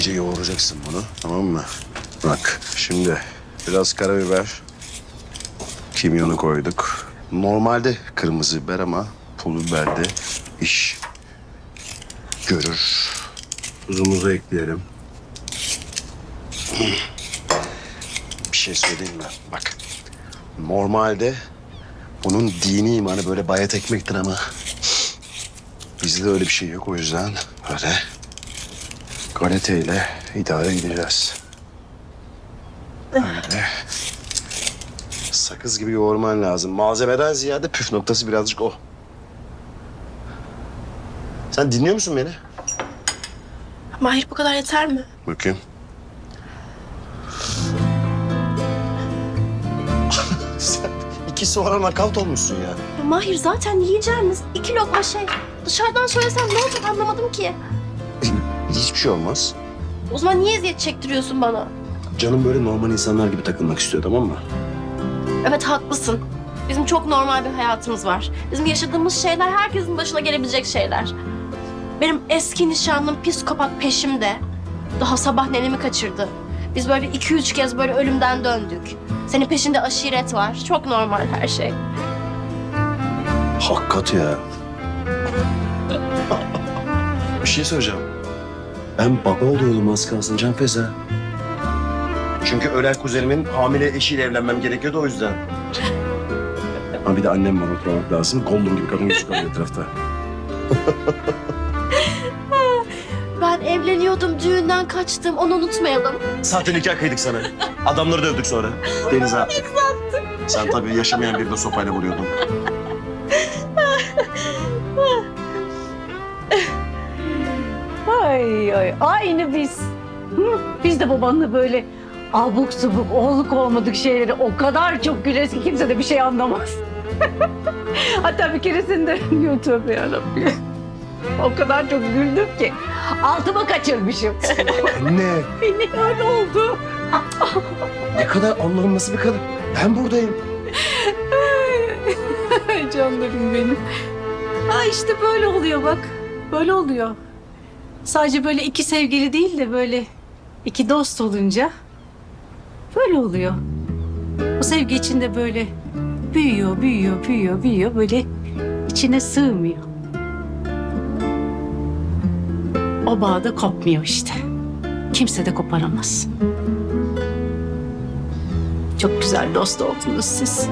iyice yoğuracaksın bunu. Tamam mı? Bak şimdi biraz karabiber. Kimyonu koyduk. Normalde kırmızı biber ama pul biber de iş görür. Tuzumuzu ekleyelim. Bir şey söyleyeyim mi? Bak. Normalde bunun dini imanı böyle bayat ekmektir ama bizde öyle bir şey yok o yüzden böyle galeteyle idare edeceğiz. Böyle sakız gibi yoğurman lazım. Malzemeden ziyade püf noktası birazcık o. Sen dinliyor musun beni? Mahir bu kadar yeter mi? Bakayım. Sen iki sonra nakavt olmuşsun ya. Ya Mahir zaten yiyeceğimiz iki lokma şey. Dışarıdan söylesem ne olacak anlamadım ki. Hiçbir şey olmaz. O zaman niye eziyet çektiriyorsun bana? Canım böyle normal insanlar gibi takılmak istiyor tamam mı? Evet haklısın. Bizim çok normal bir hayatımız var. Bizim yaşadığımız şeyler herkesin başına gelebilecek şeyler. Benim eski nişanlım psikopat peşimde. Daha sabah nenemi kaçırdı. Biz böyle iki üç kez böyle ölümden döndük. Senin peşinde aşiret var. Çok normal her şey. Hakikat ya. bir şey söyleyeceğim. Ben baba oluyordum az kalsın Can Feza. Çünkü ölen kuzenimin hamile eşiyle evlenmem gerekiyordu o yüzden. Ama bir de annem var oturmak lazım. Gollum gibi kadın yüzü kalıyor etrafta. Ben evleniyordum, düğünden kaçtım. Onu unutmayalım. Zaten nikah kıydık sana. Adamları dövdük sonra. Denize attık. Sen tabii yaşamayan birine sopayla vuruyordun. Ay ay aynı biz. Hı, Biz de babanla böyle abuk subuk, oğluk olmadık şeyleri o kadar çok güleriz ki kimse de bir şey anlamaz. Hatta bir keresinde diyor tövbe yarabbim. O kadar çok güldüm ki altıma kaçırmışım. Anne Beni öyle oldu. ne kadar Allah'ım nasıl bir kadın. Ben buradayım. Ay canlarım benim. Ha işte böyle oluyor bak. Böyle oluyor. Sadece böyle iki sevgili değil de böyle iki dost olunca böyle oluyor. O sevgi içinde böyle büyüyor, büyüyor, büyüyor, büyüyor. Böyle içine sığmıyor. O bağ da kopmuyor işte. Kimse de koparamaz. Çok güzel dost oldunuz siz.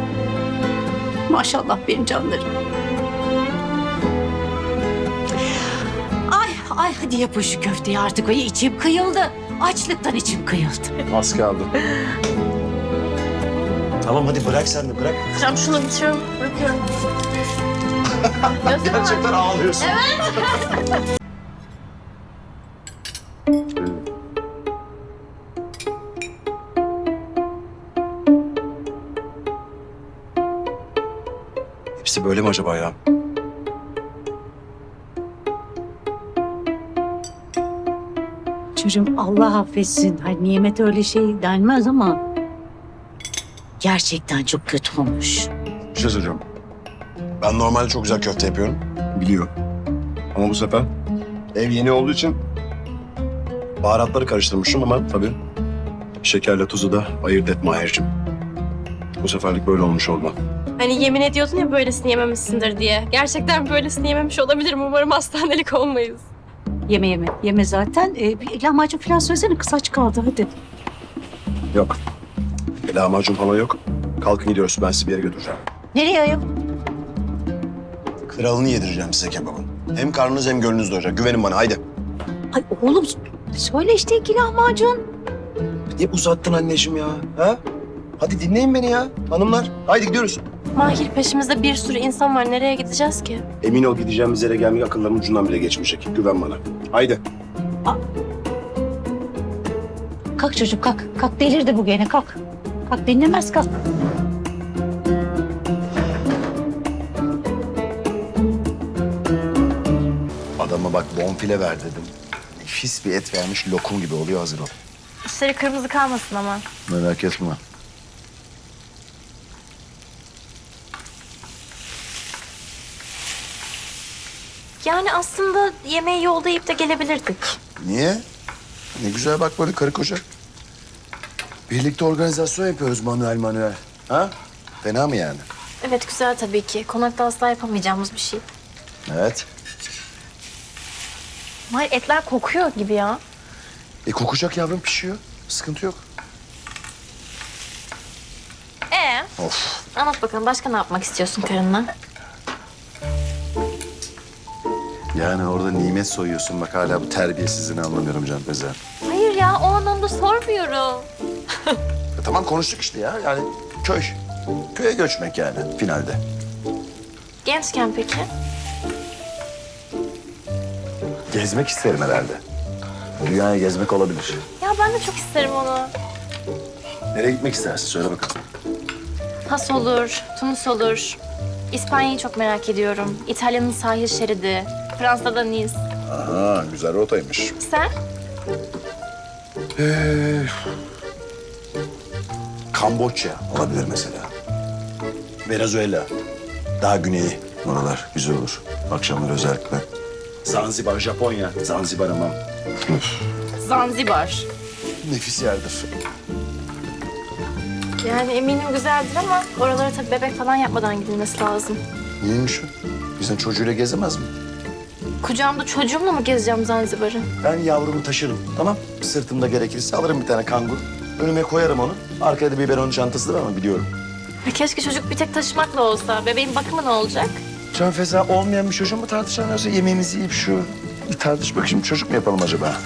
Maşallah benim canlarım. Ay hadi yapın şu köfteyi artık. Ay içim kıyıldı. Açlıktan içim kıyıldı. Az kaldı. tamam hadi bırak sen de bırak. Hocam şunu bitiriyorum, bırakıyorum. Gözüm var. Gerçekten ağlıyorsun. Hepsi böyle mi acaba ya? Çocuğum Allah affetsin. Hani nimet öyle şey denmez ama gerçekten çok kötü olmuş. Bir şey söyleyeceğim. Ben normalde çok güzel köfte yapıyorum. Biliyor. Ama bu sefer ev yeni olduğu için baharatları karıştırmışım ama tabii şekerle tuzu da ayırt etme Mahir'cim. Bu seferlik böyle olmuş olma. Hani yemin ediyordun ya böylesini yememişsindir diye. Gerçekten böylesini yememiş olabilirim. Umarım hastanelik olmayız. Yeme yeme. Yeme zaten. Ee, bir lahmacun falan söylesene kız aç kaldı hadi. Yok. Lahmacun falan yok. Kalkın gidiyoruz. Ben sizi bir yere götüreceğim. Nereye ayol? Kralını yedireceğim size kebabın. Hem karnınız hem gönlünüz doyacak. Güvenin bana haydi. Ay oğlum söyle işte iki lahmacun. Niye uzattın anneciğim ya? Ha? Hadi dinleyin beni ya hanımlar. Haydi gidiyoruz. Mahir peşimizde bir sürü insan var. Nereye gideceğiz ki? Emin ol gideceğimiz yere gelmek akıllarının ucundan bile geçmeyecek. Güven bana. Haydi. Kalk çocuk kalk. Kalk delirdi bu gene kalk. Kalk dinlemez kalk. Adama bak bonfile ver dedim. Nefis bir et vermiş lokum gibi oluyor hazır ol. Üstleri kırmızı kalmasın ama. Merak etme. Yani aslında yemeği yolda yiyip de gelebilirdik. Niye? Ne güzel bak böyle karı koca. Birlikte organizasyon yapıyoruz manuel manuel. Ha? Fena mı yani? Evet güzel tabii ki. Konakta asla yapamayacağımız bir şey. Evet. Mahir etler kokuyor gibi ya. E kokacak yavrum pişiyor. Sıkıntı yok. Ee, Of. anlat bakalım başka ne yapmak istiyorsun karınla? Yani orada nimet soyuyorsun. Bak hala bu terbiyesizliğini anlamıyorum Can Tezer. Hayır ya o anlamda sormuyorum. E tamam konuştuk işte ya. Yani köy. Köye göçmek yani finalde. Gençken peki? Gezmek isterim herhalde. Dünyayı gezmek olabilir. Ya ben de çok isterim onu. Nereye gitmek istersin? Söyle bakalım. Fas olur, Tunus olur. İspanya'yı çok merak ediyorum. İtalya'nın sahil şeridi. Fransa'da Nice. Aha güzel rotaymış. Sen? Ee, Kamboçya olabilir mesela. Venezuela. Daha güneyi. Oralar güzel olur. Akşamları özellikle. Zanzibar, Japonya. Zanzibar ama Zanzibar. nefis yerdir. Yani eminim güzeldir ama oralara tabii bebek falan yapmadan gidilmesi lazım. Niyeymiş o? İnsan çocuğuyla gezemez mi? Kucağımda çocuğumla mı gezeceğim Zanzibar'ı? Ben yavrumu taşırım, tamam? Sırtımda gerekirse alırım bir tane kangur. Önüme koyarım onu. Arkaya da biberon çantası var ama biliyorum. Ya keşke çocuk bir tek taşımakla olsa. Bebeğin bakımı ne olacak? Can Feza olmayan bir çocuğu mu yoksa yemeğimizi yiyip şu... Bir tartış bakayım şimdi çocuk mu yapalım acaba?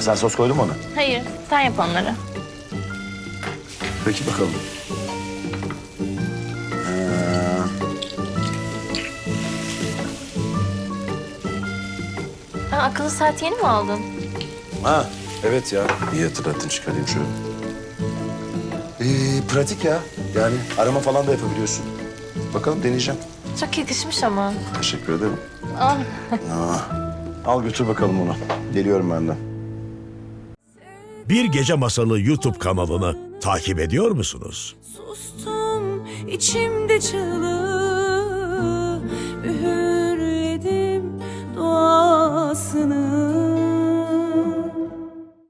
Sen sos koydun mu ona? Hayır, sen yap onları. Peki bakalım. Ha, akıllı saat yeni mi aldın? ha, evet ya. İyi hatırlattın çıkarayım şöyle. Ee, pratik ya. Yani arama falan da yapabiliyorsun. Bakalım deneyeceğim. Çok yakışmış ama. Teşekkür ederim. Ah. Aa, al götür bakalım onu. Geliyorum ben de. Bir Gece Masalı YouTube kanalını takip ediyor musunuz? Sustum içimde çığlık rüyasını